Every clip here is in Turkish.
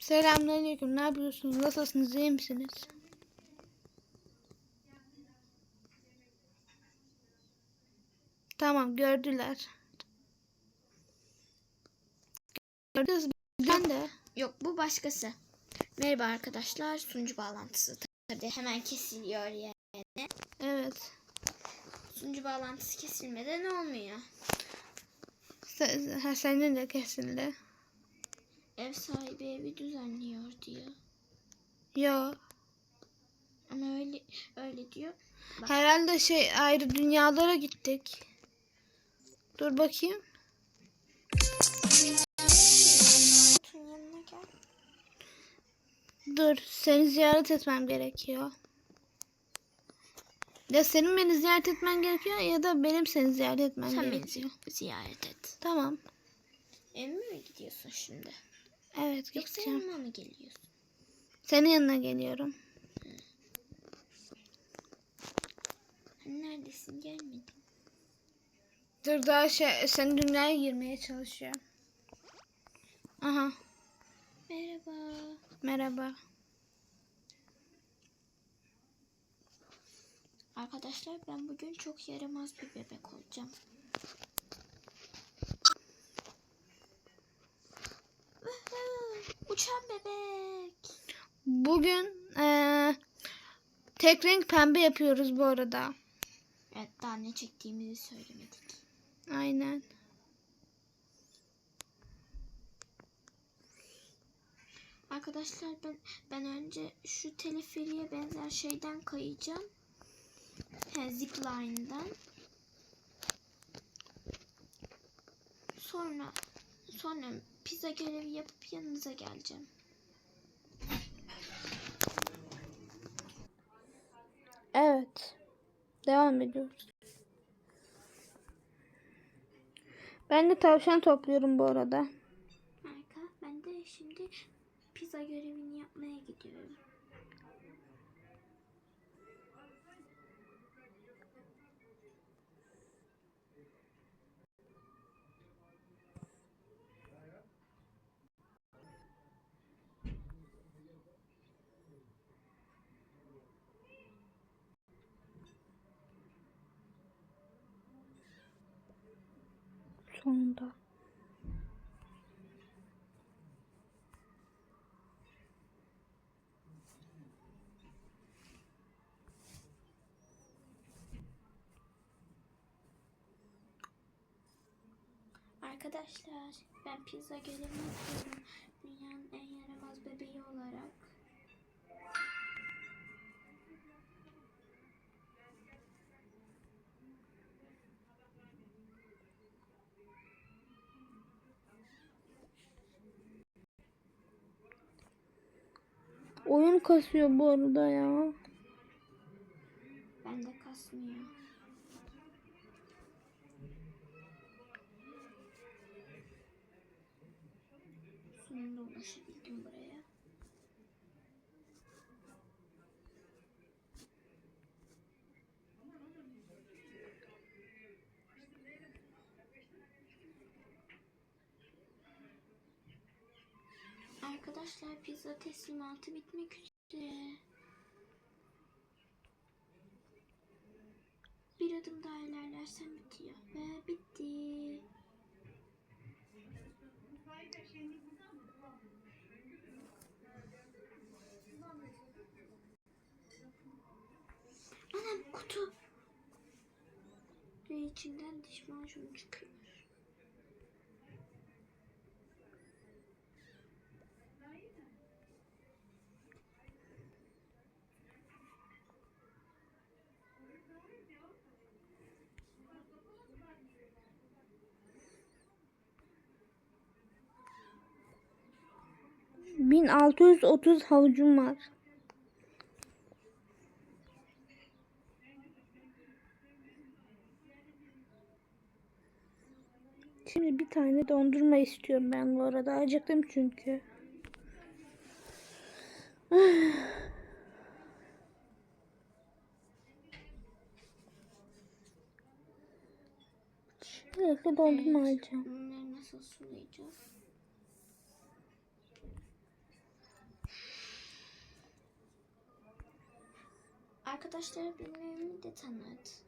Selamünaleyküm. Ne yapıyorsunuz? Nasılsınız? İyi misiniz? Tamam gördüler. Gördünüz? Ben de. Yok bu başkası. Merhaba arkadaşlar sunucu bağlantısı. Tabii hemen kesiliyor yani. Evet. Sunucu bağlantısı kesilmeden olmuyor. Sen, senin de kesildi. Ev sahibi evi düzenliyor diyor. Yo. Ama öyle öyle diyor. Herhalde şey ayrı dünyalara gittik. Dur bakayım. Dur. Seni ziyaret etmem gerekiyor. Ya senin beni ziyaret etmen gerekiyor ya da benim seni ziyaret etmem Sen gerekiyor. beni ziyaret et. Tamam. Evime mi gidiyorsun şimdi? Evet Yoksa gideceğim. yanıma mı geliyorsun? Senin yanına geliyorum. Hani neredesin gelmedin. Dur daha şey senin dünyaya girmeye çalışıyor. Aha Merhaba. merhaba. Arkadaşlar ben bugün çok yaramaz bir bebek olacağım. Uçan bebek. Bugün eee, tek renk pembe yapıyoruz bu arada. Evet daha ne çektiğimizi söylemedik. Aynen. Arkadaşlar ben ben önce şu teleferiye benzer şeyden kayacağım. He, zipline'dan. Sonra sonra pizza görevi yapıp yanınıza geleceğim. Evet. Devam ediyoruz. Ben de tavşan topluyorum bu arada. Harika. Ben de şimdi pizza görevini yapmaya gidiyorum. Sonunda. Arkadaşlar ben pizza görevini. Oyun kasıyor bu arada ya. Bende kasmıyor. Sonunda ulaşabildim buraya. Arkadaşlar pizza teslimatı bitmek üzere. Bir adım daha ilerlersem bitiyor. Ve bitti. Anam kutu. Ve içinden diş macunu çıkıyor. Bin altı yüz otuz havucum var. Şimdi bir tane dondurma istiyorum ben bu arada. Acıktım çünkü. Sürekli dondurma alacağım. Nasıl sulayacağız? Arkadaşlara benim evimi de tanıt.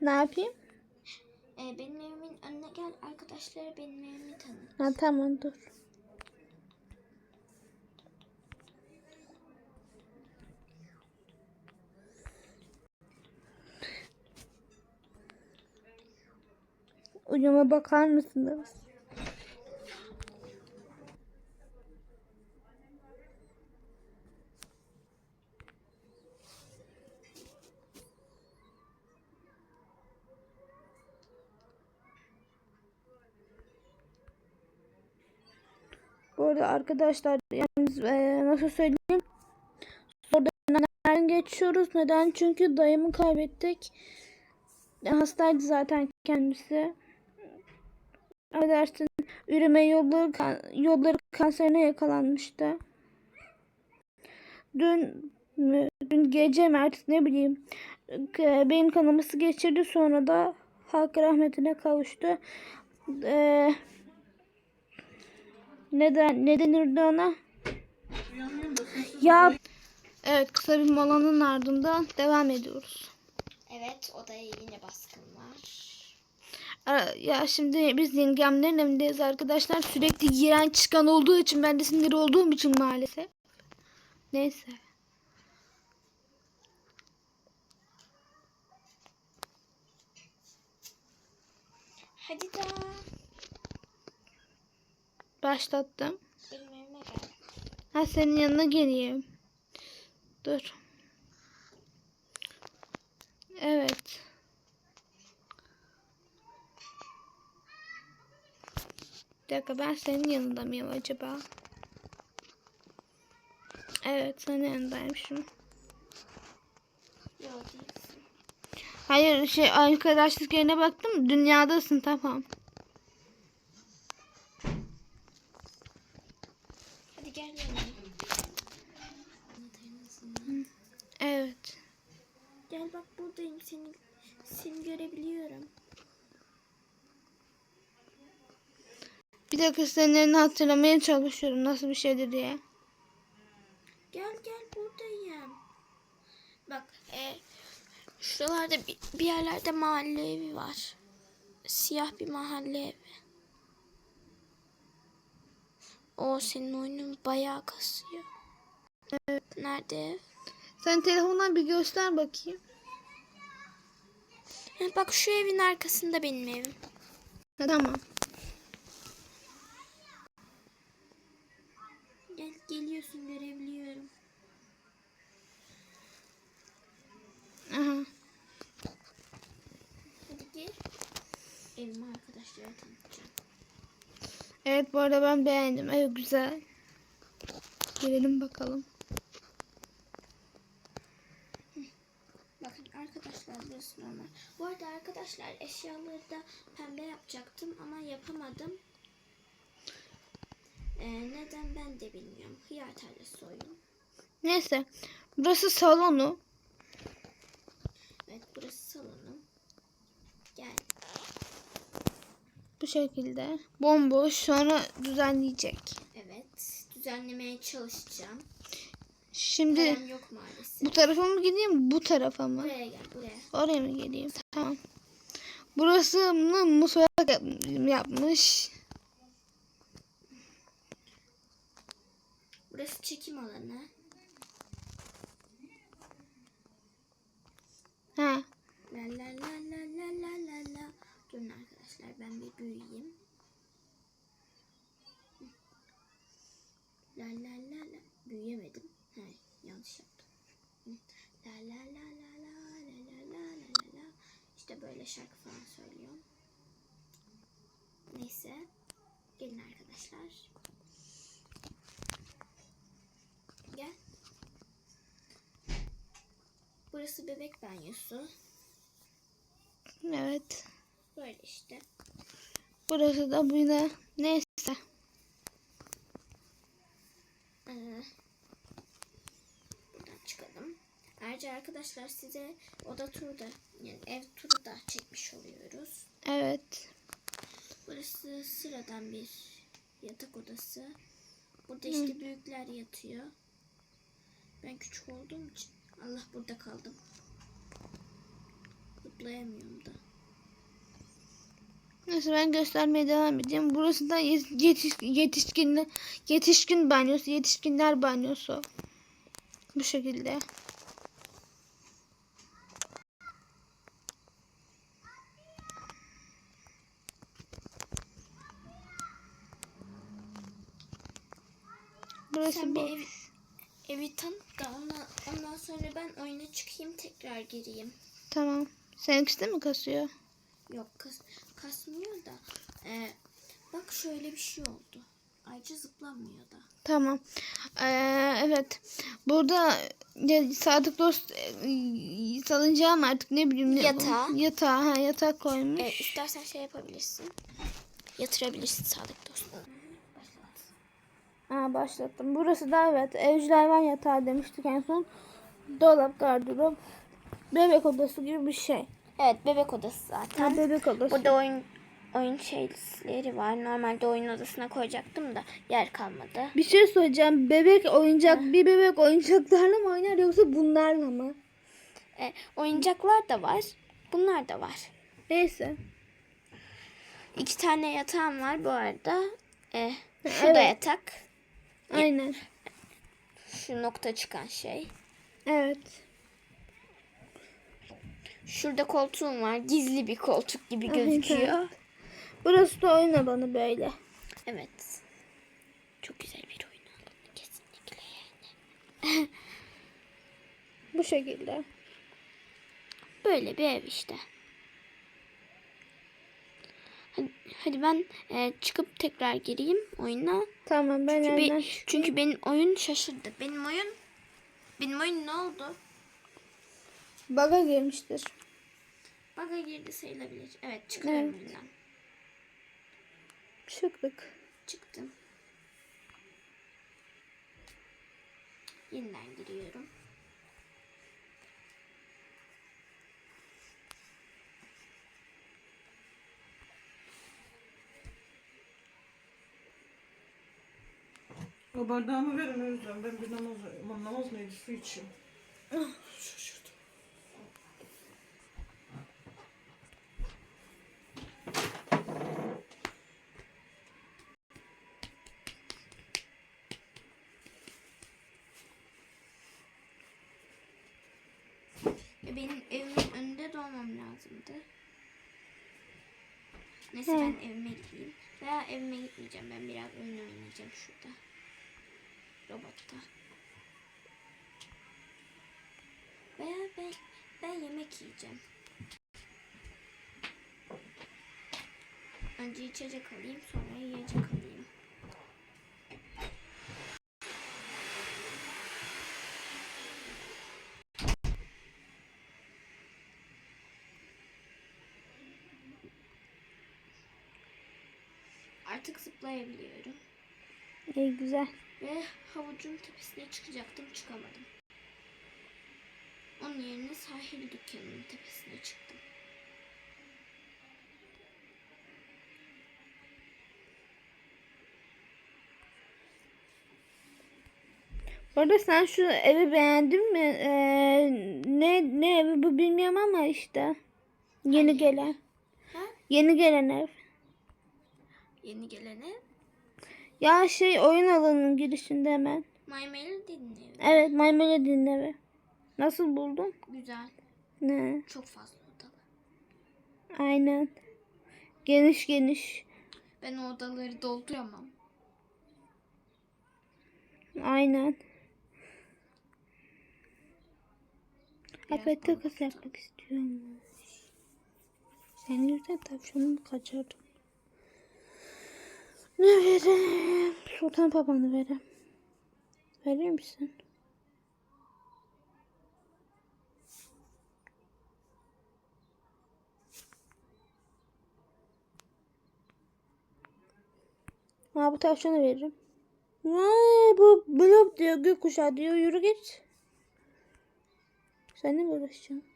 Ne yapayım? Ee, benim evimin önüne gel arkadaşlara benim evimi tanıt. Ha, tamam dur. Ucuma bakar mısınız? Arkadaşlar yalnız eee, nasıl söyleyeyim? Zor dönemlerden geçiyoruz. Neden? Çünkü dayımı kaybettik. E, Hastaydı zaten kendisi. Affedersin üreme yolları, kan- yolları kanserine yakalanmıştı. Dün dün gece mi artık ne bileyim k- beyin kanaması geçirdi sonra da Hakkı rahmetine kavuştu. Eee neden ne denirdi ona? Ya Evet kısa bir molanın ardından devam ediyoruz. Evet odaya yine baskın var. Ya şimdi biz yengemlerin evindeyiz arkadaşlar. Sürekli giren çıkan olduğu için ben de sinir olduğum için maalesef. Neyse. Hadi daha. Başlattım. Benim evime gel. Ha senin yanına geleyim. Dur. Evet. Bir dakika ben senin yanında mıyım acaba? Evet senin yanındaymışım. Yok değilsin. Hayır şey arkadaşlık yerine baktım dünyadasın tamam. Evet. Gel bak buradayım seni seni görebiliyorum. Bir dakika senin yerini hatırlamaya çalışıyorum nasıl bir şeydi diye. Gel gel buradayım. Bak e, şuralarda bir, bir yerlerde mahalle evi var. Siyah bir mahalle evi. O senin oyunun bayağı kasıyor. Evet. Nerede ev? Sen telefondan bir göster bakayım. Ha, bak şu evin arkasında benim evim. Ha, tamam. Gel geliyorsun görebiliyorum. Aha. Hadi gel. Evimi arkadaşlara tanıtacağım. Evet bu arada ben beğendim. Evet güzel. Gelelim bakalım. Bakın arkadaşlar burası normal. Bu arada arkadaşlar eşyaları da pembe yapacaktım ama yapamadım. Ee, neden ben de bilmiyorum. Hıyar tarlası oyun. Neyse. Burası salonu. Evet burası salonum. Gel. Bu şekilde. Bomboş. Sonra düzenleyecek. Evet. Düzenlemeye çalışacağım. Şimdi Param yok maalesef. bu tarafa mı gideyim bu tarafa mı? Buraya gel buraya. Oraya mı geleyim? Tamam. Burası mutfak yap- yapmış. Burası çekim alanı. Ha. La la la la la la la la. Durun arkadaşlar ben bir büyüyeyim. La la la la. Büyüyemedim. He, yanlış yaptım. La la la la la la la la la la. İşte böyle şarkı falan söylüyorum. Neyse. Gelin arkadaşlar. Gel. Burası bebek banyosu. Evet. Böyle işte. Burası da bu ne? Neyse. Ee, buradan çıkalım. Ayrıca arkadaşlar size oda turu da yani ev turu da çekmiş oluyoruz. Evet. Burası sıradan bir yatak odası. Burada işte büyükler yatıyor. Ben küçük olduğum için. Allah burada kaldım. Zıplayamıyorum da. Neyse ben göstermeye devam edeyim. Burası da yet- yetiş, yetişkin, yetişkin banyosu, yetişkinler banyosu. Bu şekilde. Burası Sen boş. evi, evi tanıt da ondan, ondan sonra ben oyuna çıkayım tekrar gireyim. Tamam. Seninkisi de mi kasıyor? Yok kas, kasmıyor da. Ee, bak şöyle bir şey oldu. Ayrıca zıplamıyor da. Tamam. Ee, evet. Burada ya, Sadık Dost e, salıncağım artık ne bileyim ne bu? Yatağı. Yatağı. Ha, yatak koymuş. Ee, istersen şey yapabilirsin. Yatırabilirsin Sadık dostum. Ha, başlattım. Burası da evet. Evcil hayvan yatağı demiştik en son. Dolap, gardırop, bebek odası gibi bir şey. Evet bebek odası Ha, zaten. bebek odası. Burada oyun oyun şeyleri var. Normalde oyun odasına koyacaktım da yer kalmadı. Bir şey söyleyeceğim. Bebek oyuncak, bir bebek oyuncaklarla mı oynar yoksa bunlarla mı? Ee, oyuncaklar da var. Bunlar da var. Neyse. İki tane yatağım var bu arada. Ee, şu Evet. da yatak. Aynen. Şu nokta çıkan şey. Evet. Şurada koltuğum var. Gizli bir koltuk gibi gözüküyor. Burası da oyun alanı böyle. Evet. Çok güzel bir oyun alanı kesinlikle yani. Bu şekilde. Böyle bir ev işte. Hadi, hadi ben e, çıkıp tekrar gireyim oyuna. Tamam ben Çünkü, be- çünkü benim oyun şaşırdı. Benim oyun benim oyun ne oldu? Baga girmiştir. Baga girdi sayılabilir. Evet çıkıyorum Evet. oyundan. Çıktık. Çıktım. Yeniden giriyorum. O bardağımı verin Özlem. Ben bir namaz, namaz neydi su içeyim. E, benim evimin önünde doğmam lazımdı. Neyse Hı. ben evime gideyim. Veya evime gitmeyeceğim. Ben biraz oyun oynayacağım şurada. Robotta. Veya ben, ben yemek yiyeceğim. Önce içecek alayım sonra yiyecek alayım. Artık zıplayabiliyorum. İyi güzel. Ve havucun tepesine çıkacaktım çıkamadım. Onun yerine sahil dükkanının tepesine çıktım. Bu arada sen şu evi beğendin mi? Ee, ne ne evi bu bilmiyorum ama işte. Yeni Hangi? gelen. Ha? Yeni gelen ev. Yeni gelene Ya şey oyun alanının girişinde hemen. My Melody'nin evi. Evet My Melody'nin evi. Nasıl buldun? Güzel. Ne? Çok fazla odalı. Aynen. Geniş geniş. Ben o odaları dolduramam. Aynen. Afet takas yapmak istiyorum. Senin yüzünden tavşanımı kaçırdım. Ne vereyim? Sultan babanı vereyim. Verir misin? Ha bu tavşanı veririm. Vay bu blok diyor gökkuşağı diyor yürü git. Sen ne uğraşacaksın?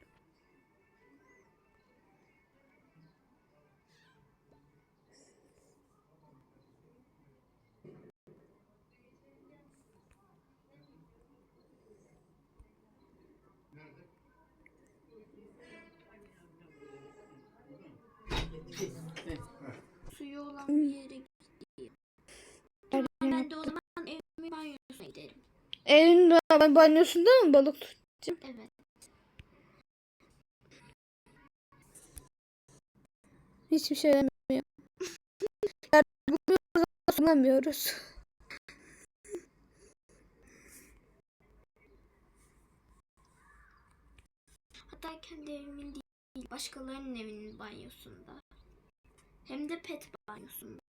Bir yere. Tamam ben de o zaman evimin banyosuna giderim. Evin ba- banyosunda mı balık tut? Evet. Hiçbir şey demiyor. Buluyoruz ama sunamıyoruz. Hatta kendi evimin değil, başkalarının evinin banyosunda. Hem de pet banyosunda.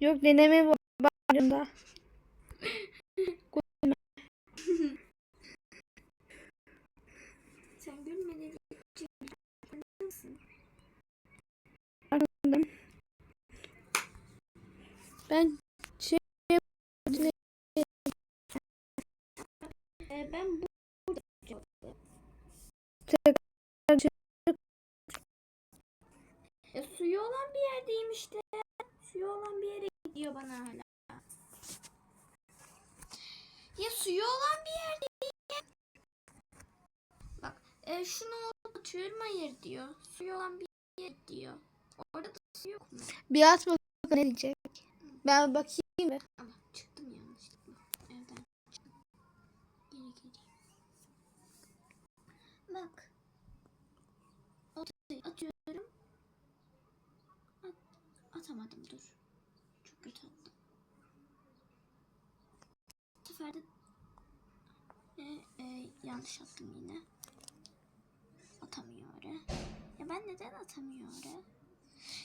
Yok deneme ba- banyosunda. Sen gülmediğin için mısın? Ben şey Ee, ben bu e, suyu olan bir yerdeyim işte. Suyu olan bir yere gidiyor bana hala. Ya suyu olan bir yerdeyim. Bak e, şunu atıyorum hayır diyor. Suyu olan bir yer diyor. Orada da su yok mu? bir at bakalım ne diyecek. Ben bakayım mı? Ama çıktım yanlışlıkla. Evden çıktım. Geri geleyim. Bak. Atıyorum. At, atamadım dur. Çok kötü attım. Bu sefer de e, e, yanlış attım yine. Atamıyor oraya. Ya ben neden atamıyor oraya?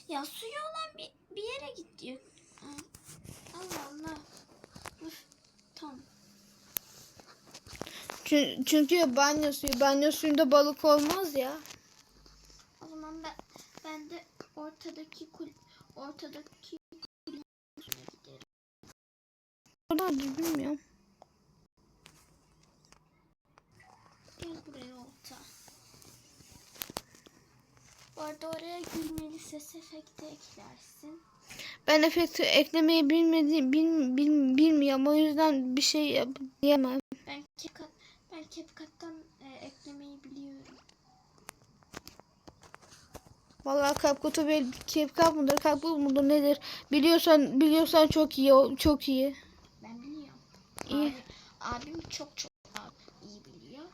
Ya suyu olan bir, bir yere git diyor. Ha. Allah Allah. Üf, tamam. Çünkü, çünkü banyo suyu. Banyo suyunda balık olmaz ya. O zaman ben ben de ortadaki kul ortadaki. Oradan bilmiyorum. Gel buraya olta. Bu arada oraya gülmeli ses efekti eklersin. Ben efekti eklemeyi bilmediğim bil, bil, bilmiyorum. O yüzden bir şey yap- diyemem. Ben CapCut ben CapCut'tan e, eklemeyi biliyorum. Vallahi kapkutu bil, kepkap mıdır, kapkut mudur nedir? Biliyorsan biliyorsan çok iyi, çok iyi. Ben biliyorum. İyi. Abi, abim çok çok iyi biliyor.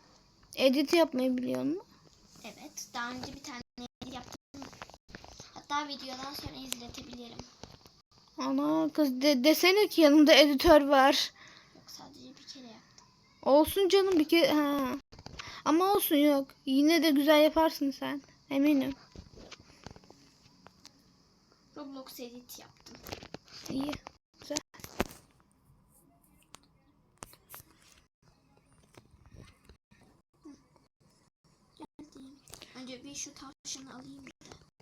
Edit yapmayı biliyor musun? Evet. Daha önce bir tane yaptım. Hatta videodan sonra izletebilirim. Ana kız de, desene ki yanımda editör var. Yok sadece bir kere yaptım. Olsun canım bir kere. Ha. Ama olsun yok. Yine de güzel yaparsın sen. Eminim. Roblox edit yaptım. İyi. Güzel. Önce bir şu tavşanı alayım.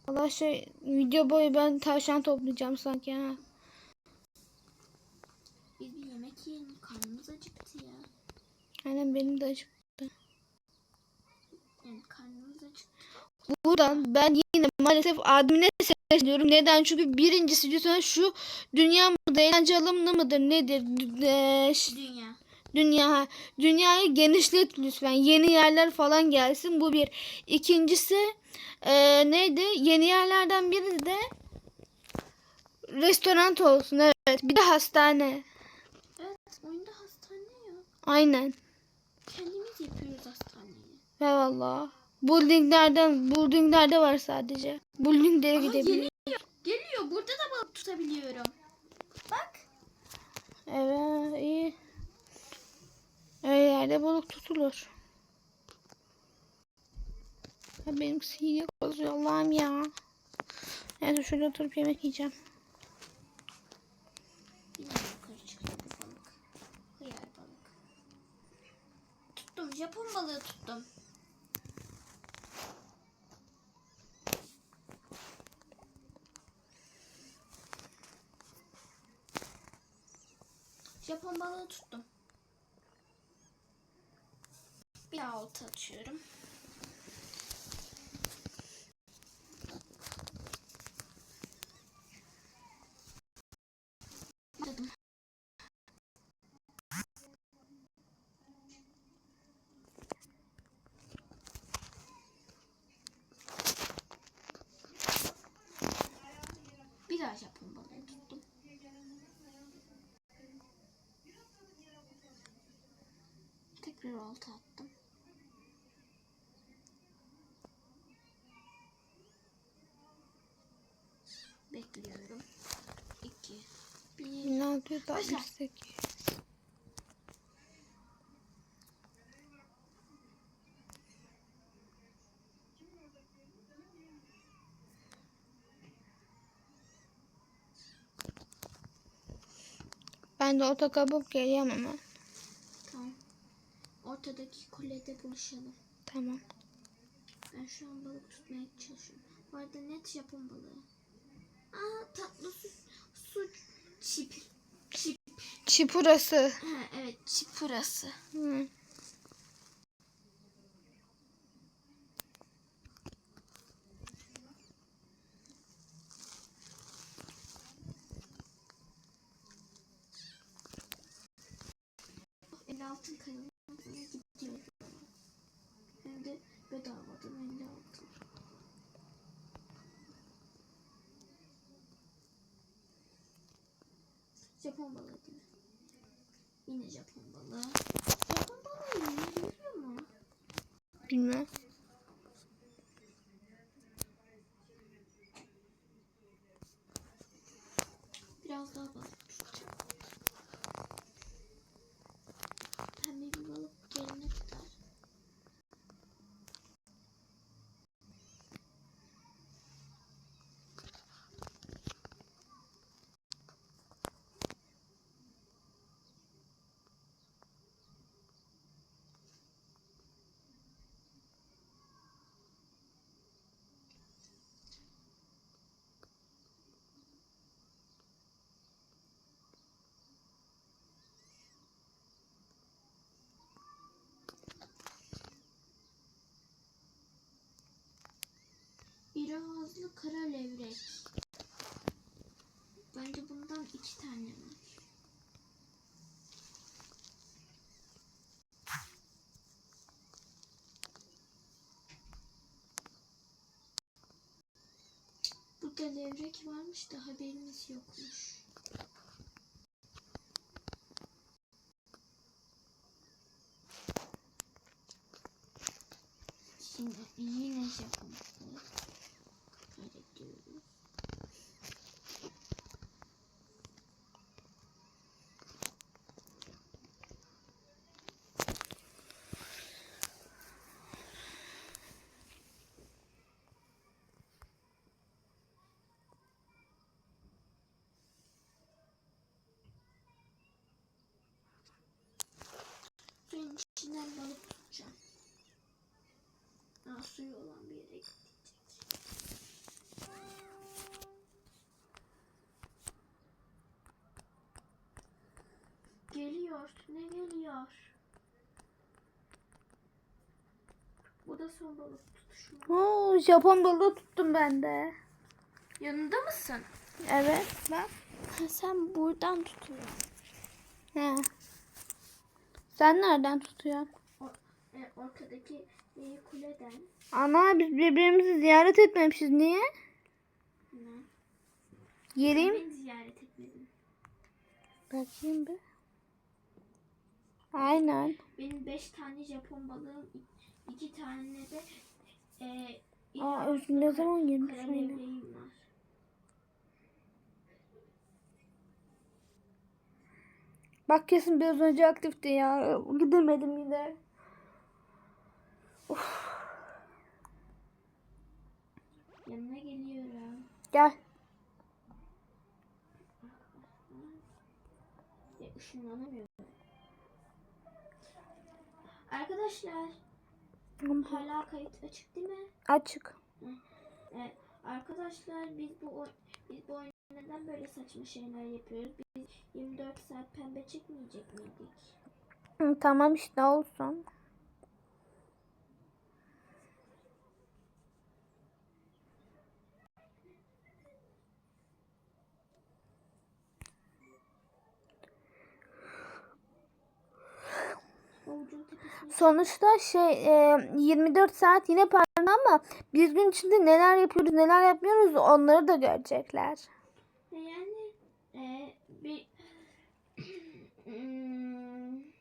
Allah şey video boyu ben tavşan toplayacağım sanki ha. Biz bir yemek yiyelim. Karnımız acıktı ya. Aynen benim de acık. Yani karnımız acıktı. Buradan ben yine maalesef admine sesleniyorum. Neden? Çünkü birincisi lütfen şu dünya mıdır, eğlence alanı mıdır, nedir? Ş- Dünya. dünya dünyayı genişlet lütfen. Yeni yerler falan gelsin. Bu bir. İkincisi eee, neydi? Yeni yerlerden biri de restoran olsun. Evet. Bir de hastane. Evet. Oyunda hastane yok. Aynen. Kendimiz yapıyoruz hastaneyi. Eyvallah. Buildinglerden, buildinglerde var sadece. Buildinglere gidebiliyor. geliyor. Geliyor. Burada da balık tutabiliyorum. Bak. Evet iyi. Öyle yerde balık tutulur. Ya benim sihir bozuyor Allah'ım ya. Neyse şurada oturup yemek yiyeceğim. Tuttum. Japon balığı tuttum. Japon balığı tuttum. Bir daha olta atıyorum. Bir daha Japon balığı tuttum. Olta attım. Bekliyorum. 2 1 1668. Ben de ota kapıp geliyorum ama. Ortadaki kulede buluşalım. Tamam. Ben şu an balık tutmaya çalışıyorum. Bu arada net Japon balığı. Aa tatlı su, su çip. Çip. Çipurası. Ha, evet çipurası. Hı. El altın kayalım gidiyor. Hem de bedavadan 50 altın. Japon balığı değil mi? Yine Japon balığı. Japon balığı yürüyor mu? Bilmem. Biraz daha balık İri ağızlı kara levrek. Bence bundan iki tane var. Burada levrek varmış da haberimiz yokmuş. Şimdi yine Japon balığı. Kaydediyoruz. Suyun içinden balık tutacağım. Daha suyu olan bir yere gidecek. Geliyor. Ne geliyor? Bu da son balık tutuşum. Oo, Japon balığı tuttum ben de. Yanında mısın? Evet. Ha, sen buradan tutuyorsun. He. Sen nereden tutuyorsun? O, e, ortadaki kuleden. Ana biz birbirimizi ziyaret etmemişiz. Niye? Ne? Geleyim. Beni ziyaret etmedin. Bakayım bir. Aynen. Benim beş tane Japon balığım, i- iki tane de e, Aa Özgür ne zaman levreğim var. Bak kesin biraz önce aktifti ya. Gidemedim yine. Yanına geliyorum. Gel. Ya, ışınlanamıyorum. Arkadaşlar hala kayıt açık değil mi? Açık. E, arkadaşlar biz bu biz bu oyunda neden böyle saçma şeyler yapıyoruz? Biz 24 saat pembe çekmeyecek miydik? Tamam işte olsun. Avucun tepesine Sonuçta şey e, 24 saat yine pembe ama bir gün içinde neler yapıyoruz neler yapmıyoruz onları da görecekler. E, Yani e, bir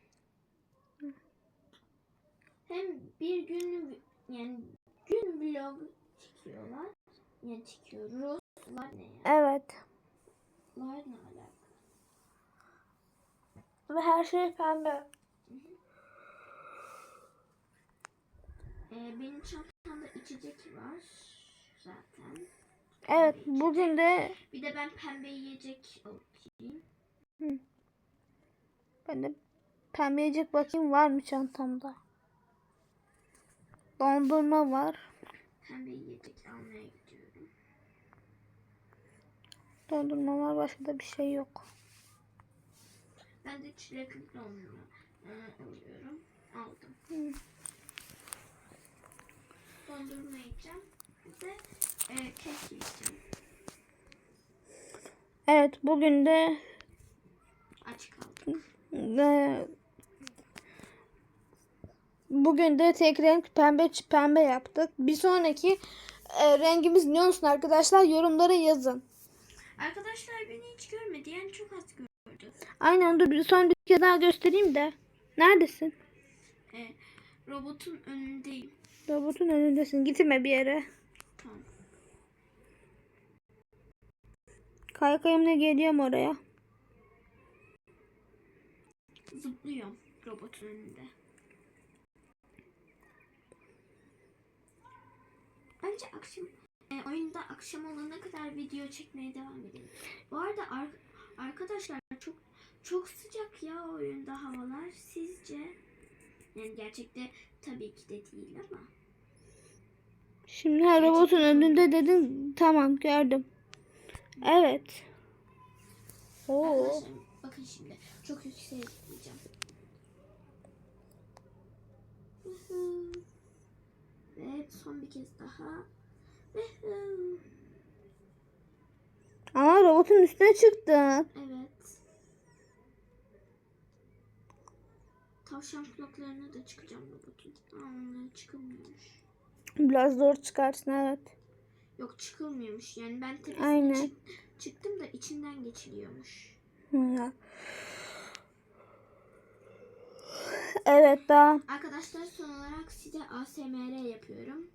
hem bir gün yani gün vlog çekiyorlar. Yani çekiyoruz. Var ne ya? Evet. Var ne alaka? Ve her şey pembe. E, benim çantamda içecek var zaten. Evet bugün de Bir de ben pembe yiyecek alayım. ben de pembe yiyecek bakayım var mı çantamda. Dondurma var. Pembe yiyecek almaya gidiyorum. Dondurma var başka da bir şey yok. Ben de çilekli dondurma e, alıyorum. Aldım. Hı. Dondurma yiyeceğim. Bir de e, kek yiyeceğim. Evet bugün de Aç kaldım. e, bugün de tek renk pembe pembe yaptık. Bir sonraki e, rengimiz ne olsun arkadaşlar yorumlara yazın. Arkadaşlar beni hiç görmedi. Yani çok az gördü. Aynen dur bir son bir kez daha göstereyim de. Neredesin? E, robotun önündeyim. Robotun önündesin. Gitme bir yere. Tamam. Kaykayımla geliyorum oraya. Zıplıyorum robotun önünde. Bence akşam e, oyunda akşam olana kadar video çekmeye devam edelim. Bu arada ar- arkadaşlar çok çok sıcak ya oyunda havalar. Sizce? Yani gerçekte tabii ki de değil ama. Şimdi robotun önünde dedin. Tamam gördüm. Evet. Oo. Arkadaşlar bakın şimdi çok yükseğe. Woohoo. Ve son bir kez daha. Aa robotun üstüne çıktın. Evet. Tavşan kulaklarına da çıkacağım robotun. Onlara çıkılmıyormuş. Biraz zor çıkarsın evet. Yok çıkılmıyormuş. Yani ben tepesine Aynen. çık- çıktım da içinden geçiliyormuş. Ya. Evet daha. Arkadaşlar son olarak size ASMR yapıyorum.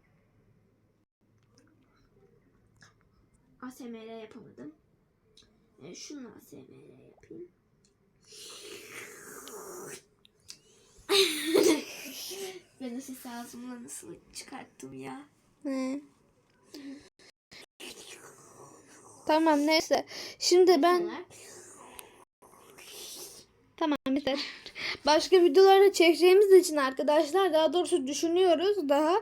ASMR yapamadım. E, şununla ASMR yapayım. ben o sesi ağzımla nasıl çıkarttım ya. Tamam neyse. Şimdi ben tamam yeter. Başka videolarda çekeceğimiz için arkadaşlar daha doğrusu düşünüyoruz daha.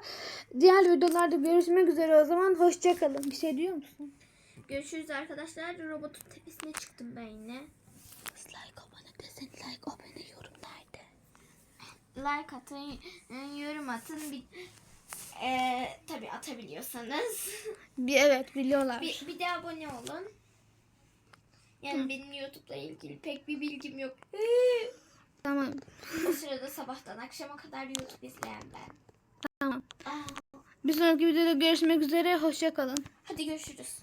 Diğer videolarda görüşmek üzere o zaman hoşça kalın. Bir şey diyor musun? Görüşürüz arkadaşlar. Robotun tepesine çıktım ben yine. Like abone desin. Like abone? Like atın, yorum atın. Bir, e, tabii atabiliyorsanız. Bir evet biliyorlar. Bir, bir de abone olun. Yani benim YouTube'la ilgili pek bir bilgim yok. Tamam. o sırada sabahtan akşama kadar YouTube izleyen ben. Tamam. Aa, Bir sonraki videoda görüşmek üzere. Hoşça kalın. hadi görüşürüz.